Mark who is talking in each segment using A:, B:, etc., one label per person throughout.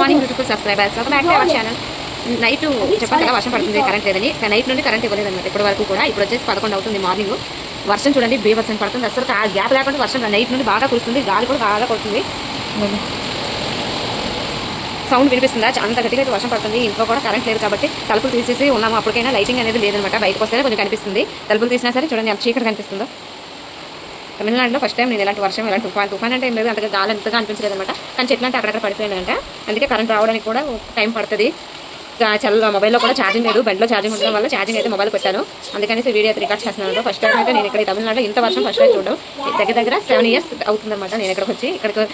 A: Morning beautiful subscribers welcome back our channel night చెప్పాను కదా వర్షం పడుతుంది కరెంట్ లేదని నైట్ నుండి కరెంట్ ఇవ్వలేదు అనమాట ఇప్పటి వరకు కూడా. ఇప్పుడు వచ్చేసి పదకొండు అవుతుంది మార్నింగ్ వర్షం చూడండి బే వర్షం పడుతుంది. అసలు ఆ గ్యాప్ లేకుండా వర్షం నైట్ నుండి బాగా కురుస్తుంది. గాలి కూడా బాగా కొడుతుంది. సౌండ్ వినిపిస్తుందా? అంత గట్టిగా అయితే వర్షం పడుతుంది. ఇంట్లో కూడా కరెంట్ లేదు కాబట్టి తలుపులు తీసేసి ఉన్నాము. అప్పటికైనా లైటింగ్ అనేది లేదనమాట బయటకు వస్తేనే కొంచెం కనిపిస్తుంది. తలుపులు తీసినా సరే చూడండి ఎంత చీకటి కనిపిస్తుందో. తమిళనాడులో ఫస్ట్ టైం నేను ఇలాంటి వర్షం ఇలాంటి తుఫాన్ తుఫాన్ అంటే ఏం లేదు. అంతగా గాలి అంతగా అనిపించలేదు అనమాట కానీ చెట్లు అంటే అక్కడక్కడ పడిపోయిందంట అందుకే కరెంట్ రావడానికి కూడా టైం పడుతుంది. చల్ల మొబైల్లో కూడా ఛార్జింగ్ లేదు. బండ్లో ఛార్జింగ్ ఉండడం వల్ల ఛార్జింగ్ అయితే మొబైల్ పెట్టాను అందుకని వీడియో అయితే రికార్డ్ చేస్తున్నాను. ఫస్ట్ టైం అయితే నేను ఇక్కడ ఈ తమిళనాడులో ఇంత వర్షం ఫస్ట్ టైం చూడడం. దగ్గర దగ్గర సెవెన్ ఇయర్స్ అవుతుందన్నమాట నేను ఇక్కడికి వచ్చి. ఇక్కడికి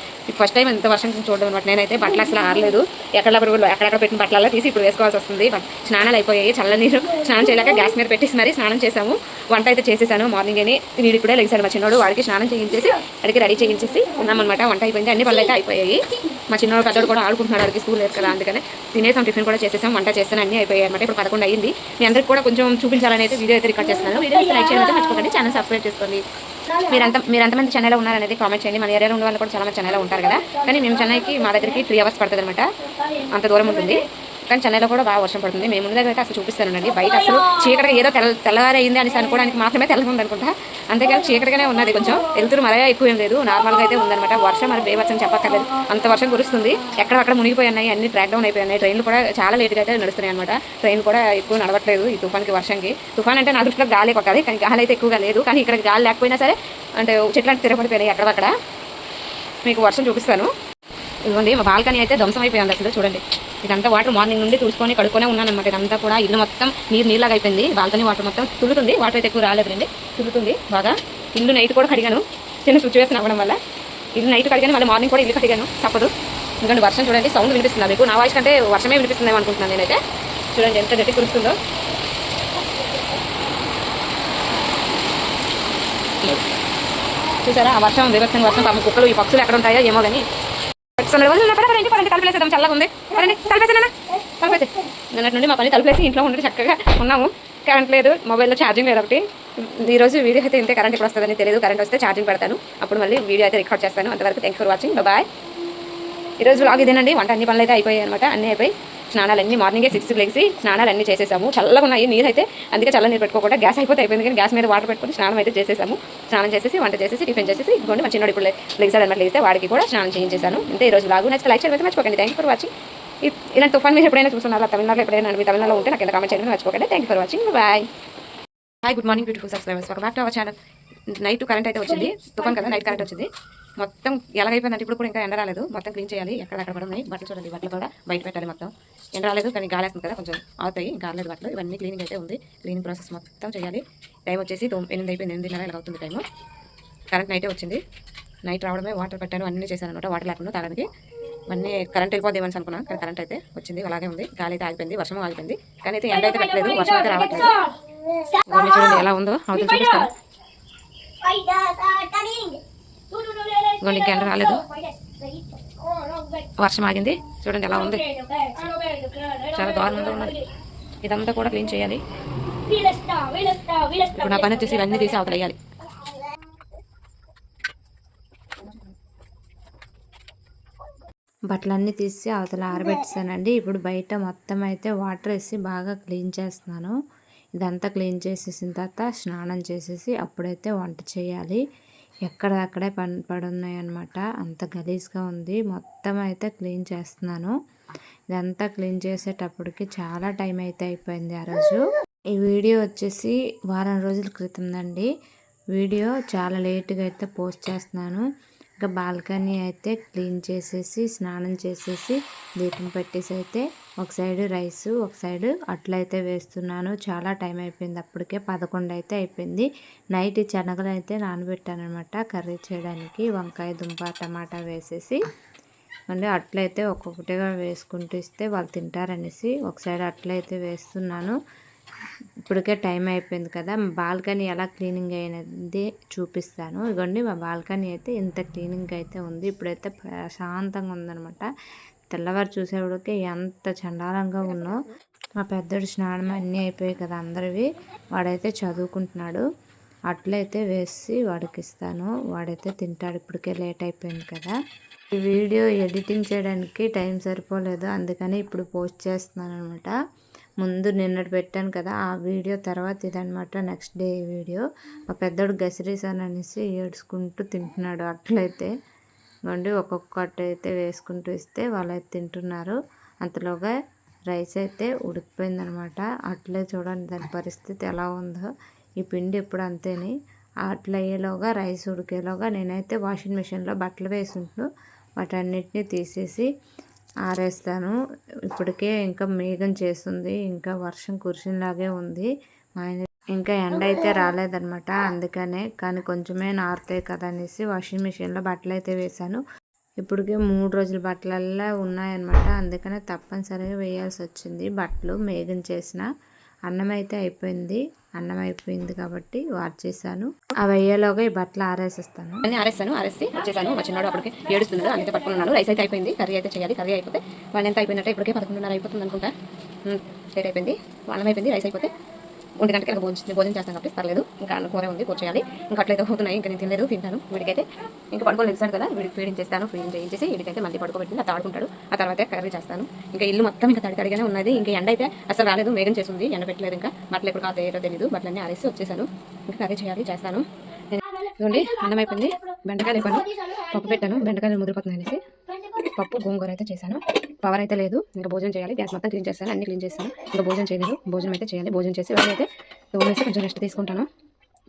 A: ఫస్ట్ టైం ఇంత వర్షం చూడడం అనమాట నేనైతే బట్టలు అసలు ఆరలేదు. ఎక్కడ ఎక్కడెక్కడ పెట్టిన బట్టలలో తీసి ఇప్పుడు వేసుకోవాల్సి వస్తుంది. స్నానాలు అయిపోయాయి. చల్ల నీరు. స్నానం చేయలేక గ్యాస్ మీద పెట్టేసి మరి స్నానం చేశాము. వంట అయితే చేసేసాను. మార్నింగ్ అని వీడి కూడా లెగిసాను మా చిన్నోడు. వాడికి స్నానం చేయించేసి అడిగి రెడీ చేయించేసి ఉన్నామన్నమాట. వంట అయిపోయింది. అన్ని పనులు అయితే అయిపోయాయి. మా చిన్నోడు పెద్దోడు కూడా ఆడుకుంటున్నాడు. అడిగి స్కూల్ లేదు కదా. అందుకని తినేసాం. టిఫిన్ కూడా చేసేసాం. వంట చేస్తాను అన్ని అయిపోయాయి అనమాట ఇప్పుడు పదకొండు అయ్యింది. మీ అందరికి కూడా కొంచెం చూపించాలని అయితే వీడియో అయితే రికార్డ్ చేస్తున్నాను. వీడియో అయితే లైక్ చేయడం అయితే మర్చిపోకండి. ఛానల్ సబ్స్క్రైబ్ చేసుకోండి. మీరంత మీరు చెన్నైలో ఉన్నారనేది కామెంట్ చేయండి. మన ఏరియాలో ఉన్న వాళ్ళు కూడా చాలా మంది చెన్నైలో ఉంటారు కదా. కానీ మేము చెన్నైకి మా దగ్గరికి త్రీ అవర్స్ పడుతుంది అనమాట అంత దూరం ఉంటుంది. కానీ చెన్నైలో కూడా బాగా వర్షం పడుతుంది. మేము ముందు దగ్గర అయితే అసలు చూపిస్తానండి బయట అసలు చీకటిగా ఏదో తెల్ల తెల్లవారైంది అయింది అని అనుకోవడానికి మాత్రమే తెల్లగా ఉంది అనుకుంటా. అంతేకాని చీకటిగానే ఉన్నది కొంచెం. వెళ్తురు మరీ ఎక్కువ ఏం లేదు. నార్మల్గా అయితే ఉందన్నమాట. వర్షం మరి బేవర్షం చెప్పక్కర్లేదు. అంత వర్షం కురుస్తుంది. ఎక్కడక్కడ మునిగిపోయినాయి అన్ని ట్రాక్ డౌన్ అయిపోయినాయి ట్రైన్లు కూడా చాలా లేట్గా అయితే నడుస్తున్నాయి అనమాట ట్రైన్ కూడా ఎక్కువ నడవట్లేదు ఈ తుఫాన్కి వర్షంకి. తుఫాన్ అంటే నా దృష్టిలో గాలి కొట్టాలి కానీ గాలి అయితే ఎక్కువగా లేదు. కానీ ఇక్కడ గాలి లేకపోయినా సరే అంటే చెట్లు తిరగబడిపోయినాయి అక్కడక్కడ మీకు వర్షం చూపిస్తాను. ఇదిగోండి మా బాల్కనీ అయితే ధ్వంసం అయిపోయింది అసలు. చూడండి. ఇదంతా వాటర్ మార్నింగ్ నుండి తుడుచుకొని కడుక్కునే ఉన్నాను అనమాట ఇదంతా కూడా ఇల్లు మొత్తం నీరు నీళ్ళగా అయిపోయింది. బాల్కనీ వాటర్ మొత్తం తులుతుంది వాటర్ అయితే ఎక్కువ రాలేదండి తులుతుంది బాగా ఇల్లు నైట్ కూడా కడిగాను. చిన్న సిచ్యువేషన్ అవ్వడం వల్ల ఇల్లు నైట్ కడిగాను. మళ్ళీ మార్నింగ్ కూడా ఇల్లు కడిగాను. తప్పదు. ఎందుకంటే వర్షం చూడండి సౌండ్ వినిపిస్తుంది. మీకు నా వాయిస్ కంటే వర్షమే వినిపిస్తుందేమో అనుకుంటున్నాను నేనైతే. చూడండి ఎంత గట్టి కురుస్తుందో. చూసారా? ఆ వర్షం వివక్షణ వర్షం. పాపం కుక్కలు ఈ పక్షులు ఎక్కడ ఉంటాయో ఏమో కానీ పట్టుకున్నాడు వాళ్ళు పడ పడండి పడండి తలపేసేద్దాం చల్లగా ఉంది. పడండి తలపేసేనా తలపేసే నిన్నటి నుండి మా పని తలుపేసి ఇంట్లో ఉండి చక్కగా ఉన్నాము. కరెంట్ లేదు మొబైల్లో ఛార్జింగ్ లేదు ఒకటి. ఈరోజు వీడియో అయితే ఇంతే కరెంట్ ఎప్పుడు వస్తుందని తెలియదు కరెంట్ వస్తే ఛార్జింగ్ పెడతాను. అప్పుడు మళ్ళీ వీడియో అయితే రికార్డ్ చేస్తాను. అంతవరకు థ్యాంక్ ఫర్ వాచింగ్ బాయ్ ఈరోజు బ్లాగ్ ఇదేనండి. వంట అన్ని పనులు అయితే అయిపోయాయి అనమాట. అన్నీ అయిపోయి స్నానాలు అన్ని మార్నింగే సిక్స్ లేచి స్నానాలు చేసేసాము. చల్లగా ఉన్నాయి నీరు అయితే అందుకే చల్ల నీరు పెట్టుకోకుండా గ్యాస్ అయిపోతే అయిపోయింది కానీ గ్యాస్ మీద వాటర్ పెట్టుకుని స్నానం అయితే చేసేసాము. స్నానం చేసేసి వంట చేసేసి టిఫిన్ చేసేసి ఇదిగోండి మా చిన్నోడు ఇప్పుడు లెగ్సాడు అనమాట లేస్తే వాడికి కూడా స్నానం చేయించేసాను. ఇంతే ఈ రోజు లాగు నచ్చితే లైక్ చేయడం అయితే మర్చిపోకండి. థ్యాంక్ ఫర్ వాచింగ్ ఇలాంటి తుఫాన్ మీరు ఎప్పుడైనా చూస్తున్నారా? తమిళనాడులో ఎప్పుడైనా మీ తమిళనాడులో ఉంటే నాకు ఎంత కామెంట్ చేయడం. మర్చిపోకండి. Thank for watching bye hi good morning beautiful subscribers ఒక back to our channel night current అయితే వచ్చింది. తుఫాన్ కదా నైట్ కరెంట్ వచ్చింది. మొత్తం ఎలాగైపోయిందంటే ఇప్పుడు కూడా ఇంకా ఎండ రాలేదు. మొత్తం క్లీన్ చేయాలి. ఎక్కడ అక్కడ కూడా ఉన్నాయి బట్టలు చూడండి. బట్టలు కూడా బయట పెట్టాలి మొత్తం. ఎండ రాలేదు కానీ గాలి వేస్తుంది కదా కొంచెం అవుతాయి ఇంకా రాలేదు బట్టలు. ఇవన్నీ క్లీనింగ్ అయితే ఉంది. క్లీనింగ్ ప్రాసెస్ మొత్తం చేయాలి. టైం వచ్చేసి ఎనిమిది అయిపోయింది. ఎనిమిదిన్నర ఇలా అవుతుంది టైము కరెంట్ నైటే వచ్చింది. నైట్ రావడమే వాటర్ పెట్టాను అన్నీ చేశాను అనమాట వాటర్ లేకుండా తాగడానికి. అన్నీ కరెంట్ వెళ్ళిపోద్దేమని అనుకున్నాను కానీ కరెంట్ అయితే వచ్చింది. అలాగే ఉంది. గాలి అయితే ఆగిపోయింది. వర్షం ఆగిపోయింది. కానీ అయితే ఎండ అయితే పెట్టలేదు. వర్షం అయితే రావట్లేదు. చూడండి ఎలా ఉందో. అవుతుంది చూపిస్తాను. ఇదిగోండి గంట ఎండ రాలేదు. వర్షం ఆగింది. చూడండి ఎలా ఉంది. చాలా దారుణంగా ఉన్నది. ఇదంతా కూడా క్లీన్ చేయాలి. ఇప్పుడు నా పని వచ్చేసి ఇవన్నీ తీసి అవతలేయాలి
B: బట్టలన్నీ తీసి అవతల ఆరబెట్టేసానండి. ఇప్పుడు బయట మొత్తం అయితే వాటర్ వేసి బాగా క్లీన్ చేస్తున్నాను. ఇదంతా క్లీన్ చేసేసిన తర్వాత స్నానం చేసేసి అప్పుడైతే వంట చేయాలి. ఎక్కడక్కడే పన్ పడున్నాయి అనమాట అంత గలీజ్గా ఉంది. మొత్తం అయితే క్లీన్ చేస్తున్నాను. ఇదంతా క్లీన్ చేసేటప్పటికి చాలా టైం అయితే అయిపోయింది ఆ రోజు. ఈ వీడియో వచ్చేసి వారం రోజుల క్రితందండి. వీడియో చాలా లేట్గా అయితే పోస్ట్ చేస్తున్నాను. ఇంకా బాల్కనీ అయితే క్లీన్ చేసేసి స్నానం చేసేసి దీపం పెట్టేసి అయితే ఒక సైడ్ రైస్ ఒక సైడ్ అట్లయితే వేస్తున్నాను. చాలా టైం అయిపోయింది అప్పటికే పదకొండు అయితే అయిపోయింది. నైట్ శనగలు అయితే నానబెట్టాను అనమాట కర్రీ చేయడానికి. వంకాయ దుంప టమాటా వేసేసి మళ్ళీ అట్లయితే ఒక్కొక్కటిగా వేసుకుంటూ ఇస్తే వాళ్ళు తింటారనేసి ఒక సైడ్ అట్లయితే వేస్తున్నాను. ఇప్పటికే టైం అయిపోయింది కదా బాల్కనీ ఎలా క్లీనింగ్ అయినది చూపిస్తాను. ఇదిగోండి మా బాల్కనీ అయితే ఇంత క్లీనింగ్ అయితే ఉంది. ఇప్పుడైతే ప్రశాంతంగా ఉందనమాట తెల్లవారు చూసేవాడికి ఎంత చండాలంగా ఉన్నో మా పెద్దోడు స్నానం అన్నీ అయిపోయాయి కదా అందరివి. వాడైతే చదువుకుంటున్నాడు. అట్లయితే వేసి వాడికి ఇస్తాను వాడైతే తింటాడు. ఇప్పటికే లేట్ అయిపోయింది కదా. ఈ వీడియో ఎడిటింగ్ చేయడానికి టైం సరిపోలేదు. అందుకని ఇప్పుడు పోస్ట్ చేస్తున్నాను అనమాట ముందు నిన్నటి పెట్టాను కదా. ఆ వీడియో తర్వాత ఇదనమాట నెక్స్ట్ డే వీడియో. మా పెద్దోడు గసిరీసాన్ అనేసి ఏడ్చుకుంటూ తింటున్నాడు అట్లయితే. వండి ఒక్కొక్కటి అయితే వేసుకుంటూ ఇస్తే వాళ్ళైతే తింటున్నారు. అంతలోగా రైస్ అయితే ఉడికిపోయిందనమాట. అట్లే చూడండి దాని పరిస్థితి ఎలా ఉందో. ఈ పిండి ఇప్పుడు అంతేని. అట్లా అయ్యేలోగా రైస్ ఉడికేలోగా నేనైతే వాషింగ్ మిషన్లో బట్టలు వేసుంటూ వాటన్నిటిని తీసేసి ఆరేస్తాను. ఇప్పటికే ఇంకా మేఘం చేస్తుంది. ఇంకా వర్షం కురిసినలాగే ఉంది. మా ఆయన ఇంకా ఎండ అయితే రాలేదనమాట అందుకనే కానీ కొంచెమే నారుతాయి కదా అనేసి వాషింగ్ మిషన్లో బట్టలు అయితే వేశాను. ఇప్పటికే మూడు రోజుల బట్టలల్లా ఉన్నాయన్నమాట. అందుకనే తప్పనిసరిగా వేయాల్సి వచ్చింది. బట్టలు మేఘం చేసిన అన్నం అయితే అయిపోయింది. అన్నం అయిపోయింది కాబట్టి వార్చేసాను అవి అయ్యేలోగా ఈ బట్టలు ఆరేసేస్తాను.
A: అన్నీ ఆరేస్తాను ఆరేసి వచ్చేసాను మా చిన్నోడు అప్పటికి ఏడుస్తుంది అందుకే పట్టుకున్నాను రైస్ అయితే అయిపోయింది. కర్రీ అయితే చేయాలి. కర్రీ అయిపోతే వాళ్ళు ఎంత అయిపోయినట్టే ఇప్పటికే పదకొండున్నర అయిపోతుంది అనుకుంటా. లేట్ అయిపోయింది. అన్నం అయిపోయింది రైస్ అయిపోతే ఒంటి గంటకి భోజనం భోజనం చేస్తాను కాబట్టి పర్లేదు. ఇంకా అన్నం కూర ఉంది కూర చేయాలి. ఇంకా అట్లయితే పోతున్నాయి ఇంకా నేను తినలేదు తింటాను. వీడికైతే ఇంకా పడుకోలేదు ఇస్తాను కదా వీడికి ఫీడింగ్ చేస్తాను ఫీడింగ్ చేయించేసి వీడికైతే మళ్ళీ పడుకోబెట్టి అట్లా ఆడుకుంటాడు ఆ తర్వాత కర్రీ చేస్తాను. ఇంకా ఇల్లు మొత్తం ఇంకా తడి తడిగానే ఉన్నది. ఇంకా ఎండ అయితే అసలు రాలేదు మేఘం చేసింది ఎండ పెట్టలేదు ఇంకా. బట్టలు ఎప్పుడు కాదు తెలియదు బట్టలన్నీ ఆరేసి వచ్చేసాను. ఇంకా కర్రీ చేయాలి చేస్తాను. ఇదిగోండి అన్నం అయిపోయింది. బెండకాయలు అయిపోయాను పప్పు పెట్టాను. బెండకాయలు ముదిరిపోతున్నాయి అనేసి పప్పు గోంగూర అయితే చేశాను. పవర్ అయితే లేదు. ఇంకా భోజనం చేయాలి. గ్యాస్ మొత్తం క్లీన్ చేస్తాను. అన్ని క్లీన్ చేస్తాను. ఇంకా భోజనం చేయలేదు. భోజనం అయితే చేయాలి. భోజనం చేసి అయితే వేసి కొంచెం రెస్ట్ తీసుకుంటాను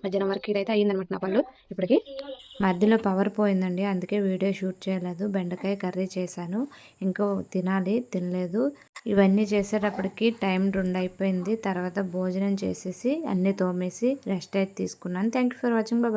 A: మధ్యాహ్నం వరకు ఇదైతే అయ్యిందనమాట నా పనులు. ఇప్పటికి
B: మధ్యలో పవర్ పోయిందండి. అందుకే వీడియో షూట్ చేయలేదు. బెండకాయ కర్రీ చేశాను. ఇంకో తినాలి తినలేదు. ఇవన్నీ చేసేటప్పటికి టైం రెండు అయిపోయింది. తర్వాత భోజనం చేసేసి అన్నీ తోమేసి రెస్ట్ అయితే తీసుకున్నాను. Thank you for watching bye